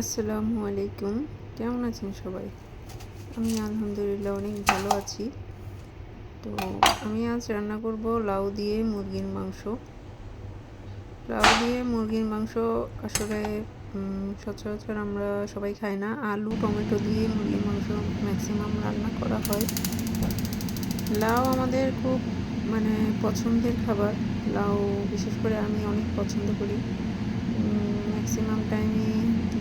আসসালামু আলাইকুম। কেমন আছেন সবাই? আমি আলহামদুলিল্লাহ অনেক ভালো আছি। তো আমি আজ রান্না করব লাউ দিয়ে মুরগির মাংস। লাউ দিয়ে মুরগির মাংস আসলে সচরাচর আমরা সবাই খাই না। আলু, টমেটো দিয়ে মুরগির মাংস ম্যাক্সিমাম রান্না করা হয়। লাউ আমাদের খুব মানে পছন্দের খাবার। লাউ, বিশেষ করে আমি অনেক পছন্দ করি। ম্যাক্সিমাম টাইমে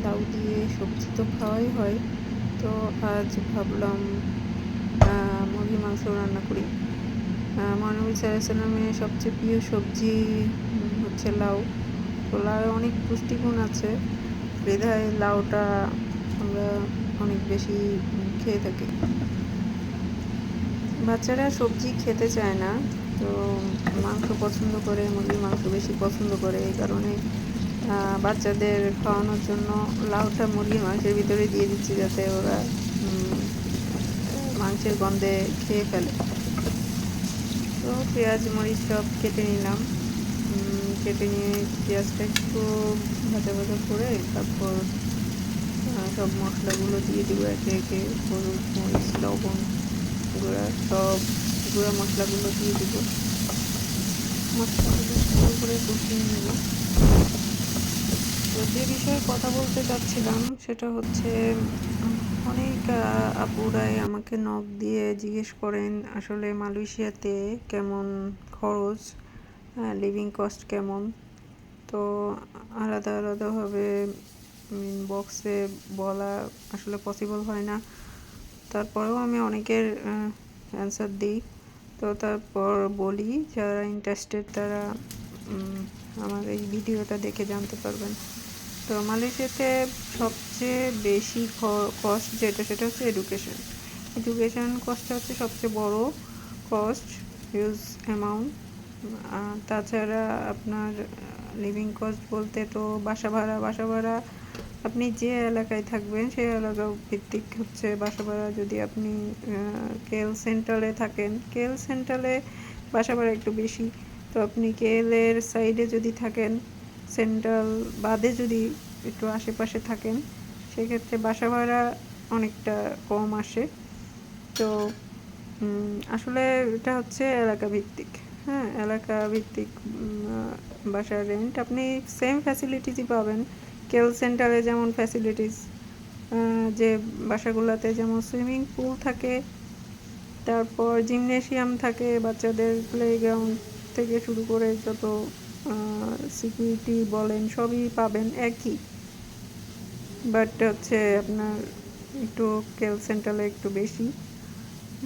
লাউ দিয়ে সবজি তো খাওয়াই হয়। তো আজ ভাবলাম আহ, মুরগির মাংস রান্না করি। মহানবী সাল্লামের সবচেয়ে প্রিয় সবজি হচ্ছে লাউ। তো লাউ অনেক পুষ্টিগুণ আছে। বেধায় লাউটা আমরা অনেক বেশি খেয়ে থাকি। বাচ্চারা সবজি খেতে চায় না। তো মাংস পছন্দ করে মুরগির মাংস বেশি পছন্দ করে। এই কারণে বাচ্চাদের খাওয়ানোর জন্য লাউটা মুরগির মাংসের ভিতরে দিয়ে দিচ্ছি যাতে ওরা মাংসের গন্ধে খেয়ে ফেলে। তো পেঁয়াজ, মরিচ সব কেটে নিলাম। কেটে নিয়ে পেঁয়াজটা একটু ভাজা ভাজা করে তারপর সব মশলাগুলো দিয়ে দিব একে একে, হলুদ, মরিচ, লবণ, গুঁড়া, সব গুঁড়া মশলাগুলো দিয়ে দিব। মশলাগুলো ভালো করে কষিয়ে নেব। তো যে বিষয়ে কথা বলতে চাচ্ছিলাম সেটা হচ্ছে, অনেক আপুরাই আমাকে নখ দিয়ে জিজ্ঞেস করেন, আসলে মালয়েশিয়াতে কেমন খরচ লিভিং কস্ট কেমন? তো আলাদা আলাদাভাবে বক্সে বলা আসলে পসিবল হয় না। তারপরেও আমি অনেকের অ্যান্সার দিই। তো তারপর বলি, যারা ইন্টারেস্টেড তারা আমার এই ভিডিওটা দেখে জানতে পারবেন। তো মালয়েশিয়াতে সবচেয়ে বেশি কস্ট যেটা, সেটা হচ্ছে এডুকেশন এডুকেশন কস্টটা হচ্ছে সবচেয়ে বড় কস্ট হিউজ অ্যামাউন্ট তাছাড়া আপনার লিভিং কস্ট বলতে তো বাসা ভাড়া বাসা ভাড়া আপনি যে এলাকায় থাকবেন, সেই এলাকা ভিত্তিক হচ্ছে বাসা ভাড়া। যদি আপনি কেএল সেন্ট্রালে থাকেন কেএল সেন্ট্রালে বাসা ভাড়া একটু বেশি। তো আপনি কেএলের সাইডে যদি থাকেন, সেন্ট্রাল বাদে যদি একটু আশেপাশে থাকেন, সেক্ষেত্রে বাসা ভাড়া অনেকটা কম আসে। তো আসলে এটা হচ্ছে এলাকা ভিত্তিক হ্যাঁ? এলাকা ভিত্তিক বাসার রেন্ট আপনি সেম ফ্যাসিলিটিসই পাবেন। কেল সেন্টারে যেমন ফ্যাসিলিটিস যে বাসাগুলোতে যেমন সুইমিং পুল থাকে, তারপর জিমনেশিয়াম থাকে, বাচ্চাদের প্লেগ্রাউন্ড থেকে শুরু করে যত সিকিউরিটি বলেন, সবই পাবেন একই। বাট হচ্ছে আপনার একটু কেল সেন্টারে একটু বেশি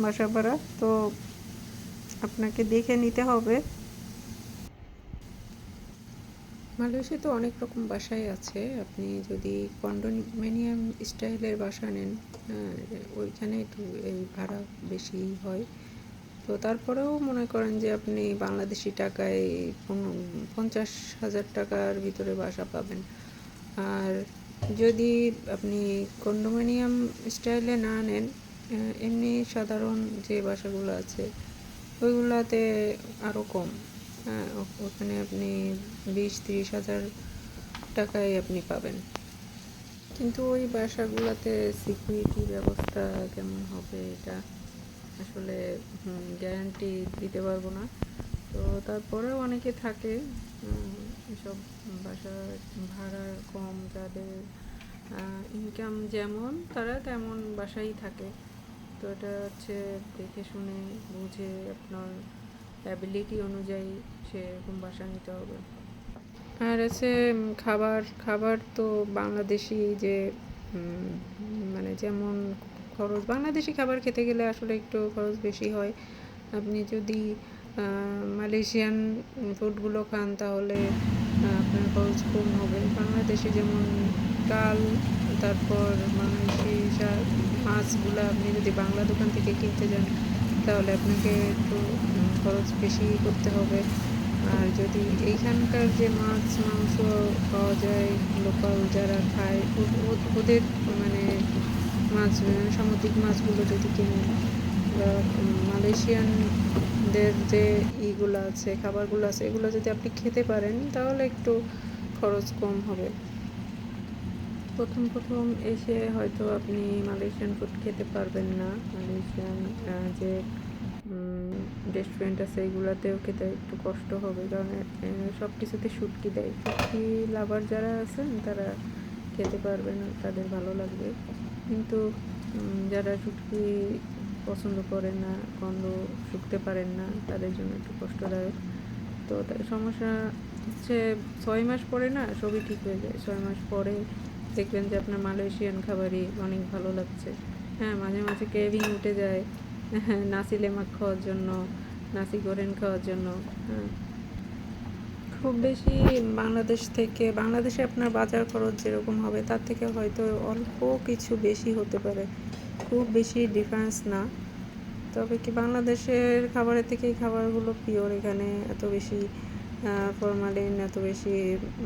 বাসা ভাড়া তো আপনাকে দেখে নিতে হবে। মালয়েশিয়া তো অনেক রকম বাসাই আছে। আপনি যদি কন্ডোমিনিয়াম স্টাইলের বাসা নেন ওইখানে একটু এই ভাড়া বেশি হয়। তো তারপরেও মনে করেন যে আপনি বাংলাদেশি টাকায় পঞ্চাশ হাজার টাকার ভিতরে বাসা পাবেন। আর যদি আপনি কন্ডোমিনিয়াম স্টাইলে না নেন এমনি সাধারণ যে বাসাগুলো আছে, ওইগুলাতে আরও কম। হ্যাঁ ওখানে আপনি বিশ তিরিশ হাজার টাকায় আপনি পাবেন। কিন্তু ওই বাসাগুলোতে সিকিউরিটি ব্যবস্থা কেমন হবে এটা? আসলে গ্যারান্টি দিতে পারব না। তো তারপরেও অনেকে থাকে এসব বাসার ভাড়া কম, যাদের ইনকাম যেমন, তারা তেমন বাসায় থাকে। তো এটা হচ্ছে দেখে শুনে বুঝে আপনার অ্যাবিলিটি অনুযায়ী সেরকম বাসা নিতে হবে। আর আছে খাবার খাবার তো বাংলাদেশি যে মানে যেমন খরচ, বাংলাদেশি খাবার খেতে গেলে আসলে একটু খরচ বেশি হয়। আপনি যদি মালয়েশিয়ান ফুডগুলো খান তাহলে আপনার খরচ কম হবে। বাংলাদেশে যেমন ডাল, তারপর বাংলাদেশি মাছগুলো আপনি যদি বাংলা দোকান থেকে কিনতে যান, তাহলে আপনাকে একটু খরচ বেশি করতে হবে। আর যদি এইখানকার যে মাছ, মাংস পাওয়া যায়, লোকাল যারা খায় ওদের মানে মাছ সামুদ্রিক মাছগুলো যদি কেনেন বা মালয়েশিয়ানদের যে ইগুলো আছে, খাবারগুলো আছে, এগুলো যদি আপনি খেতে পারেন, তাহলে একটু খরচ কম হবে। প্রথম প্রথম এসে হয়তো আপনি মালয়েশিয়ান ফুড খেতে পারবেন না। মালয়েশিয়ান যে রেস্টুরেন্ট আছে, এগুলাতেও খেতে একটু কষ্ট হবে। কারণ সব কিছুতে শুটকি দেয়। শুটকি লাভার যারা আছেন, তারা খেতে পারবেন, তাদের ভালো লাগবে। কিন্তু যারা শুটকি পছন্দ করেন না, গন্ধ শুকতে পারেন না, তাদের জন্য একটু কষ্টদায়ক। তো সমস্যা হচ্ছে, ছয় মাস পরে না সবই ঠিক হয়ে যায়। ছয় মাস পরে দেখবেন যে আপনার মালয়েশিয়ান খাবারই অনেক ভালো লাগছে। হ্যাঁ মাঝে মাঝে কেভিং উঠে যায় হ্যাঁ নাসি লেমাক খাওয়ার জন্য নাসি গোরেন খাওয়ার জন্য হ্যাঁ। খুব বেশি বাংলাদেশ থেকে, বাংলাদেশে আপনার বাজার খরচ যেরকম হবে, তার থেকে হয়তো অল্প কিছু বেশি হতে পারে। খুব বেশি ডিফারেন্স না। তবে কি বাংলাদেশের খাবারের থেকে এই খাবারগুলো পিওর এখানে এত বেশি ফরমালিন এত বেশি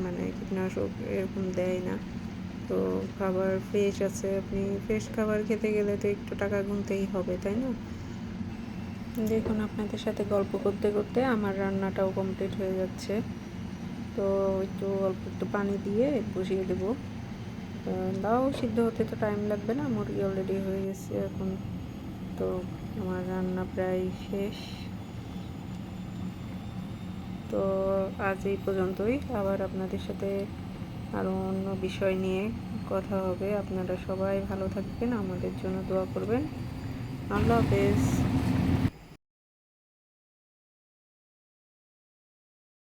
মানে কীটনাশক এরকম দেয় না। তো খাবার ফ্রেশ আছে, আপনি ফ্রেশ খাবার খেতে গেলে তো একটু টাকা গুনতেই হবে, তাই না? দেখুন, আপনাদের সাথে গল্প করতে করতে আমার রান্নাটাও কমপ্লিট হয়ে যাচ্ছে। তো একটু অল্প একটু পানি দিয়ে বসিয়ে দেবো। দাও, সিদ্ধ হতে তো টাইম লাগবে না, মুরগি অলরেডি হয়ে গেছে এখন। তো আমার রান্না প্রায় শেষ। তো আজ এই পর্যন্তই। আবার আপনাদের সাথে আরও অন্য বিষয় নিয়ে কথা হবে। আপনারা সবাই ভালো থাকবেন, আমাদের জন্য দোয়া করবেন। আল্লাহ হাফেজ।